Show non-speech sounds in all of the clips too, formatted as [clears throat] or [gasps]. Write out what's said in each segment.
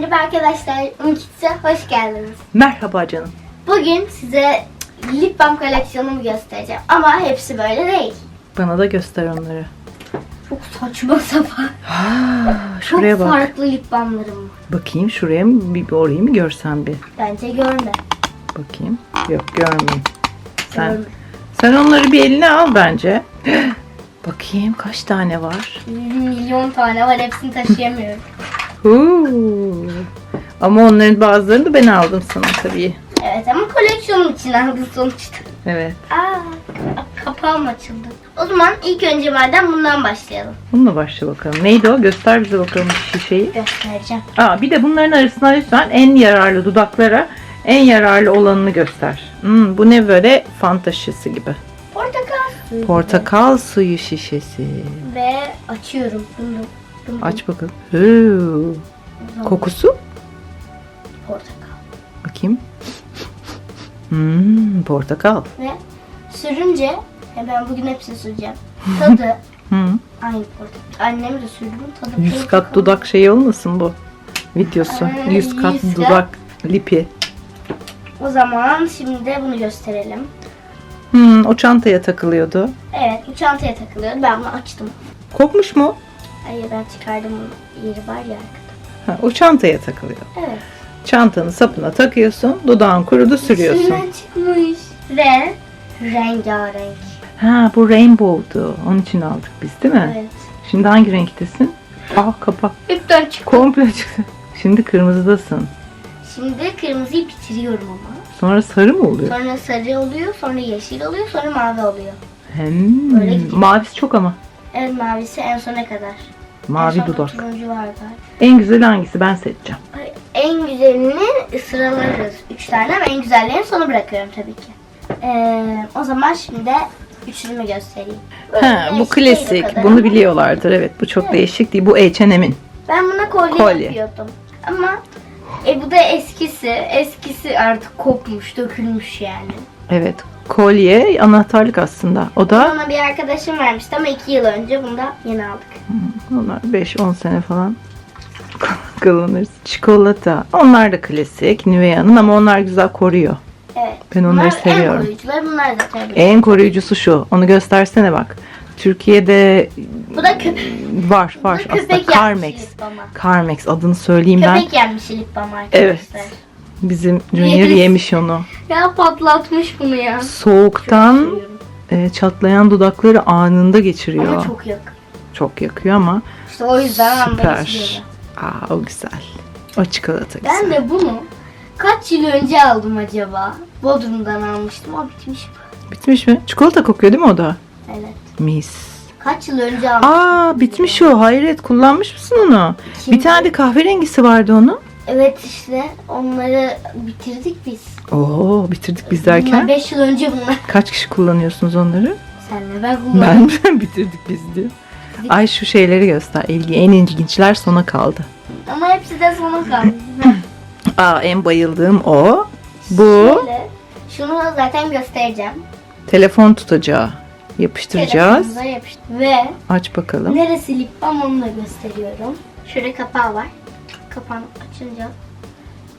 Merhaba arkadaşlar, Umut'sa hoş geldiniz. Merhaba canım. Bugün size lip balm koleksiyonumu göstereceğim. Ama hepsi böyle değil. Bana da göster onları. Çok saçma sapan. Çok Şuraya bak. farklı lip balmlarım var. Bakayım şuraya mı bir, bir orayı mı görsem bir. Bence görme. Bakayım. Yok görmeyeyim. Sen, Görme. sen onları bir eline al bence. [gasps] Bakayım kaç tane var. Milyon tane var, hepsini taşıyamıyorum. [laughs] Huu. Ama onların bazılarını da ben aldım sana tabii. evet ama koleksiyonum için aldım sonuçta. Evet. Aa, kapağım açıldı. O zaman ilk önce madem bundan başlayalım. Bununla başla bakalım. Neydi o? Göster bize bakalım şişeyi. Göstereceğim. Aa, bir de bunların arasından lütfen en yararlı dudaklara en yararlı olanını göster. Hmm, bu ne böyle fanta şişesi gibi. Portakal suyu. Portakal suyu şişesi. Ve açıyorum. Bunu, bunu, Aç bakalım. Bunu. Kokusu? Portakal. Bakayım. Hmm, portakal. Ve sürünce e ben bugün hepsini süreceğim. Tadı [laughs] Hı. aynı portakal. Annemi de sürdüm. Tadı 100 portakal. kat dudak şeyi olmasın bu videosu. Aa, 100 kat 100 kat. dudak lipi. O zaman şimdi de bunu gösterelim. Hmm, o çantaya takılıyordu. Evet bu çantaya takılıyor. Ben bunu açtım. Kokmuş mu? Hayır ben çıkardım. Yeri var ya arkada. Ha, o çantaya takılıyor. Evet. Çantanın sapına takıyorsun. Dudağın kurudu sürüyorsun. İçinden çıkmış. Ve rengarenk. Ha bu rainbow'du. Onun için aldık biz değil mi? Evet. Şimdi hangi renktesin? Ah kapak İpten çıktı. komple çıktı. Şimdi kırmızıdasın. Şimdi kırmızıyı bitiriyorum ama. Sonra sarı mı oluyor? Sonra sarı oluyor, sonra yeşil oluyor, sonra mavi oluyor. Hem Öyle gidiyor. mavisi çok ama. Evet mavisi en sona kadar. Mavi dudak. turuncu var galiba. En güzeli hangisi? Ben seçeceğim. En güzelini sıralarız. Üç tane ama en güzellerini sona bırakıyorum tabii ki. Ee, o zaman şimdi de üçünü göstereyim. Böyle Ha, bu değişik değil o klasik. kadar Bunu biliyorlardır. Evet bu çok değişik değil. Bu H&M'in. Ben buna kolye, Kolye. yapıyordum. Ama e, bu da eskisi. Eskisi artık kopmuş, dökülmüş yani. Evet. Kolye anahtarlık aslında. O da Bana bir arkadaşım vermişti ama iki yıl önce bunu da yeni aldık. onlar 5-10 sene falan [laughs] kullanırız. Çikolata. Onlar da klasik. Nivea'nın ama onlar güzel koruyor. Evet. Ben onları bunlar seviyorum. En koruyucular bunlar da tabii. En koruyucusu şu. Onu göstersene bak. Türkiye'de bu da köpek. var var aslında Carmex. Carmex adını söyleyeyim ben. Köpek yenmiş lip balm arkadaşlar. Evet. Bizim Junior Yemiş. yemiş onu. Ya patlatmış bunu ya. Soğuktan e, çatlayan dudakları anında geçiriyor. Ama çok... çok yakın. yakıyor ama İşte o yüzden anda süper. Aa o güzel. O çikolata güzel. Ben de bunu kaç yıl önce aldım acaba? Bodrum'dan almıştım. O bitmiş. Bitmiş mi? Çikolata kokuyor değil mi o da? Evet. Mis. Kaç yıl önce almıştım. Aa bitmiş o. Hayret kullanmış mısın onu? Bir tane de kahverengisi vardı onun. Evet işte onları bitirdik biz. Oo bitirdik biz derken. 5 yıl önce bunlar. [laughs] Kaç kişi kullanıyorsunuz onları? Senle ben kullandım. Ben [laughs] bitirdik biz diyor. Ay şu şeyleri göster. İlgi en ilginçler sona kaldı. Ama hepsi de sona kaldı. [clears throat] Aa en bayıldığım o. Bu Şöyle, şunu zaten göstereceğim. telefon tutacağı. Yapıştıracağız. Telefonumuza yapıştır. Ve Aç bakalım. neresi lip balm onu da gösteriyorum. Şurada kapağı var. Kapağını açınca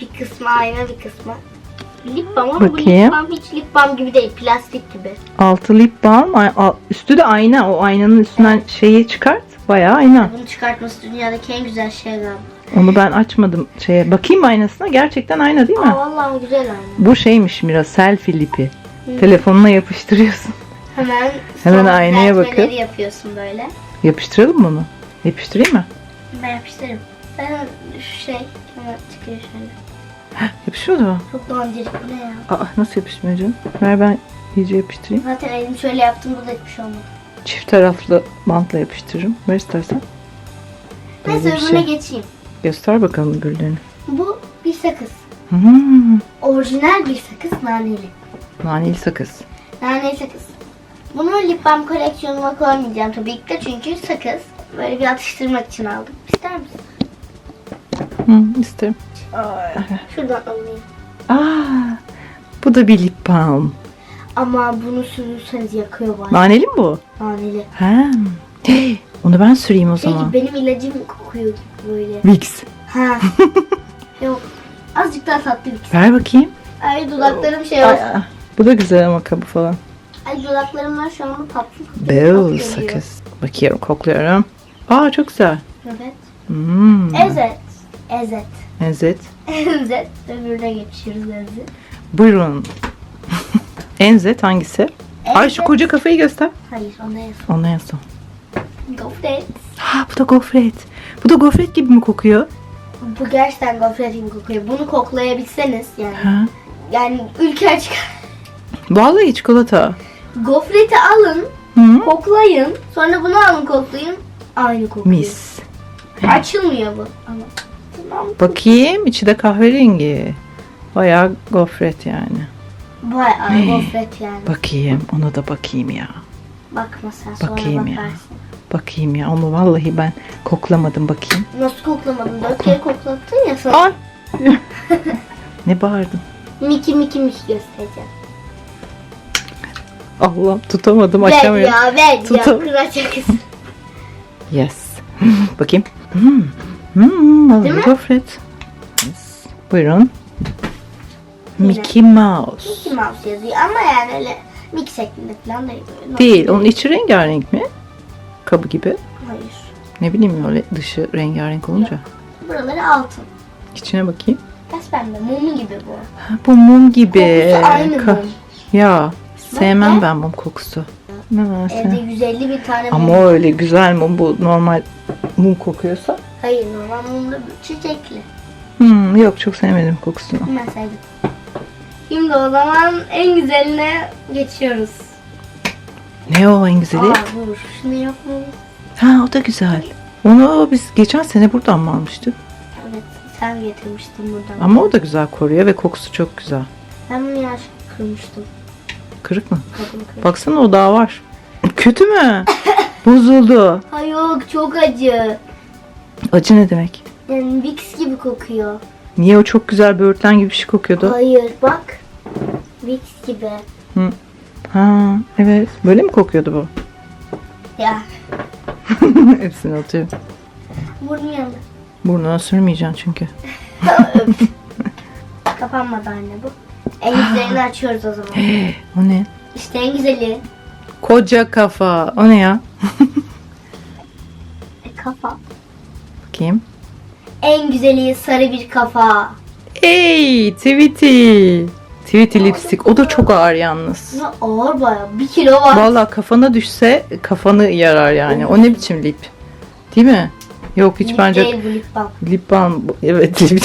bir kısmı ayna bir kısmı. Lip balm ama bu Bakayım. lip balm hiç lip balm gibi değil. Plastik gibi. Altı lip balm. ay- al- Üstü de ayna. O aynanın üstünden şeyi çıkart. Bayağı ayna. Bunu çıkartması dünyadaki en güzel şey galiba. Onu ben açmadım şeye. Bakayım aynasına. Gerçekten ayna değil mi? Aa vallahi güzel ayna. Bu şeymiş Mira. Selfie lipi. Telefonuna yapıştırıyorsun. Hemen [laughs] Hemen son aynaya düzeltmeleri bakıp. yapıyorsun böyle. Yapıştıralım mı onu? Yapıştırayım mı? Ben yapıştırırım. Ben şey hemen çıkıyor şöyle. Yapışıyordu mu? Çok bu ne ya? Aa nasıl yapışmıyor canım? Ver ben iyice yapıştırayım. Zaten elimi şöyle yaptım burada hiçbir şey olmadı. Çift taraflı bantla yapıştırırım. Ver istersen. Böyle Neyse bir öbürüne şey. geçeyim. Göster bakalım öbürlerini. Bu bir sakız. Hmm, Orijinal bir sakız naneli. naneli sakız. Naneli sakız. Bunu lip balm koleksiyonuma koymayacağım tabii ki de çünkü sakız. Böyle bir atıştırmak için aldım. İster misin? Hı, isterim. Şuradan alayım. Aa, bu da bir lip balm. Ama bunu sürürseniz yakıyor bayağı. Naneli mi bu? Naneli. Ha. Hey, Onu ben süreyim o Şey zaman. gibi benim ilacım kokuyor gibi böyle. Vicks. Ha. [laughs] cidden tatlı bir. Ver bakayım. Ay dudaklarım şey Ay, ay. Bu da güzel ama kabı falan. Ay dudaklarım var şu anda tatlı. Bell geliyor. sakız. Bakıyorum kokluyorum. Aa çok güzel. Evet. Hmm. Ezet. Ezet. Enzet. Ezet. Öbürüne geçiyoruz Ezet. Buyurun. [laughs] Enzet hangisi? Ay şu Enzet. koca kafayı göster. Hayır ona yazın. Onu en son. Gofret. Ha bu da gofret. Bu da gofret gibi mi kokuyor? Bu gerçekten gofret gibi kokuyor. Bunu koklayabilseniz yani. Ha. Yani ülke çıkar. Vallahi çikolata. Gofreti alın, Hı? koklayın. Sonra bunu alın koklayın. Aynı kokuyor. Mis. Açılmıyor bu. Ama. Bakayım içi de kahverengi. Bayağı gofret yani. Bayağı Hey. gofret yani. Bakayım ona da bakayım ya. Bakma sen sonra Bakayım ya. bakarsın. Bakayım ya onu vallahi ben koklamadım bakayım. Nasıl koklamadın? Dört kere koklattın ya sana. Ay. [laughs] ne bağırdın? Miki miki miki göstereceğim. Allah tutamadım Ver açamıyorum. ya ver ya. Tutam- Kıracaksın. [laughs] Yes. [laughs] Bakayım. Hmm. Hmm, vallahi Değil mi? Yes. Buyurun. Mickey Mouse. Mickey Mouse yazıyor ama yani öyle Mickey şeklinde falan değil. Böyle Değil. Onun içi rengarenk mi? Kabı gibi. Hayır. Ne bileyim öyle dışı rengarenk olunca. Buraları altın. İçine bakayım. Pes pembe. Mumu gibi bu. Ha, bu mum gibi. Kokusu aynı Ka- mum. Ya sevmem Bak. ben mum kokusu. Ne var sen? Evde 150 bin tane Ama mum. o öyle güzel mum bu normal mum kokuyorsa. Hayır normal mumda çiçekli. Hmm, yok çok sevmedim kokusunu. Ben sevdim. Şimdi o zaman en güzeline geçiyoruz. Ne o en güzeli? Aa dur. Şunu mu? Ha o da güzel. Onu biz geçen sene buradan mı almıştık? Evet sen getirmiştin buradan. Ama o da güzel koruyor ve kokusu çok güzel. Ben bunu yanlış kırmıştım. Kırık mı? Kırmış. Baksana o daha var. Kötü mü? [coughs] Bozuldu. Ay yok çok acı. Acı ne demek? Yani Vicks gibi kokuyor. Niye o çok güzel böğürtlen gibi bir şey kokuyordu? Hayır bak. Vicks gibi. Ha evet. Böyle mi kokuyordu bu? Ya [laughs] Hepsini atıyorum. burnum yandı. Burnuna sürmeyeceksin çünkü. [laughs] Kapanmadı anne bu. En güzelini açıyoruz o zaman. [gasps] o ne? İşte en güzeli. Koca kafa. O ne ya? [laughs] E, kafa. Bakayım. En güzeli sarı bir kafa. Ey Tweety. Tweety lipstick. O da çok ağır yalnız. Bu ağır baya. Bir kilo var. Vallahi kafana düşse kafanı yarar yani. O ne biçim lip? Değil mi? Yok hiç Lip bence Değil bu lip balm. lip balm. Evet lip [laughs]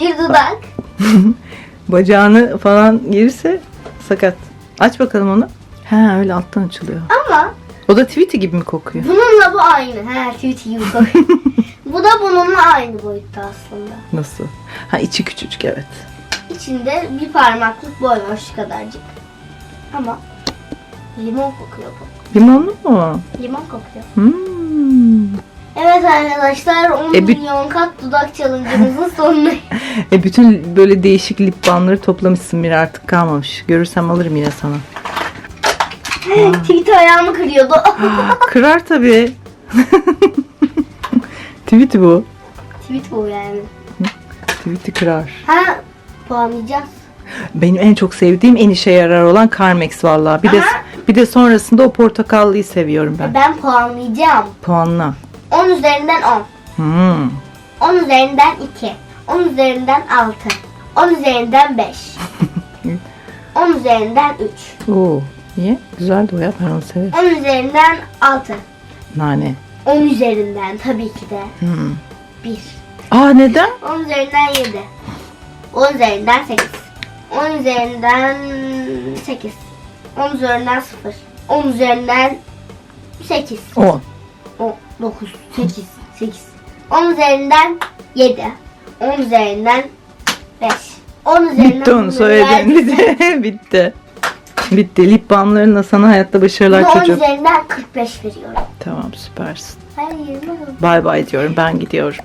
Bir dudak. [laughs] Bacağını falan yerse sakat. Aç bakalım onu. Ha öyle alttan açılıyor. Ama O da Tweety gibi mi kokuyor? bununla bu aynı. He tweety gibi kokuyor. [laughs] bu da bununla aynı boyutta aslında. Nasıl? Ha içi küçücük evet. İçinde bir parmaklık boy var şu kadarcık. Ama limon kokuyor bu. Limonlu mu? Limon kokuyor. Hmm. Evet arkadaşlar 10 E, milyon kat dudak challenge'ımızın [laughs] sonuna. E bütün böyle değişik lip balmları toplamışsın bir artık kalmamış. Görürsem alırım yine sana. Tweet ayağımı kırıyordu. Kırar tabii. [laughs] Tweety bu. Tweet bu yani. Tweety kırar. Ha puanlayacağız. Benim en çok sevdiğim en işe yarar olan Carmex vallahi. Bir de Aha. bir de sonrasında o portakallıyı seviyorum ben. Ben puanlayacağım. Puanla. 10 üzerinden 10. Hmm. 10 üzerinden 2. 10 üzerinden 6. 10 üzerinden 5. 10 [laughs] üzerinden 3. Oo. Niye? Güzeldi o ya ben onu severim. 10 üzerinden 6. Nane. 10 üzerinden tabii ki de Hmm. 1. Aa neden? 10 üzerinden 7. 10 üzerinden 8. 10 üzerinden 8. 10 üzerinden 0. 10 üzerinden 8. 10. 10, 9, 8, 8. 10 üzerinden 7. 10 üzerinden 5. 10 üzerinden Bitti onu söyledin. Bitti. Bitti. Lip balmlarınla sana hayatta başarılar buna 10 çocuğum. üzerinden 45 veriyorum. Tamam süpersin. Hayır, Bay bay diyorum ben gidiyorum.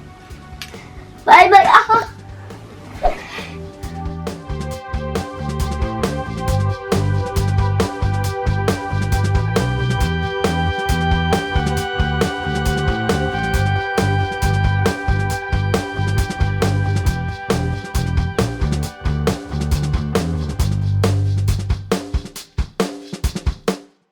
Bay bay. Aha.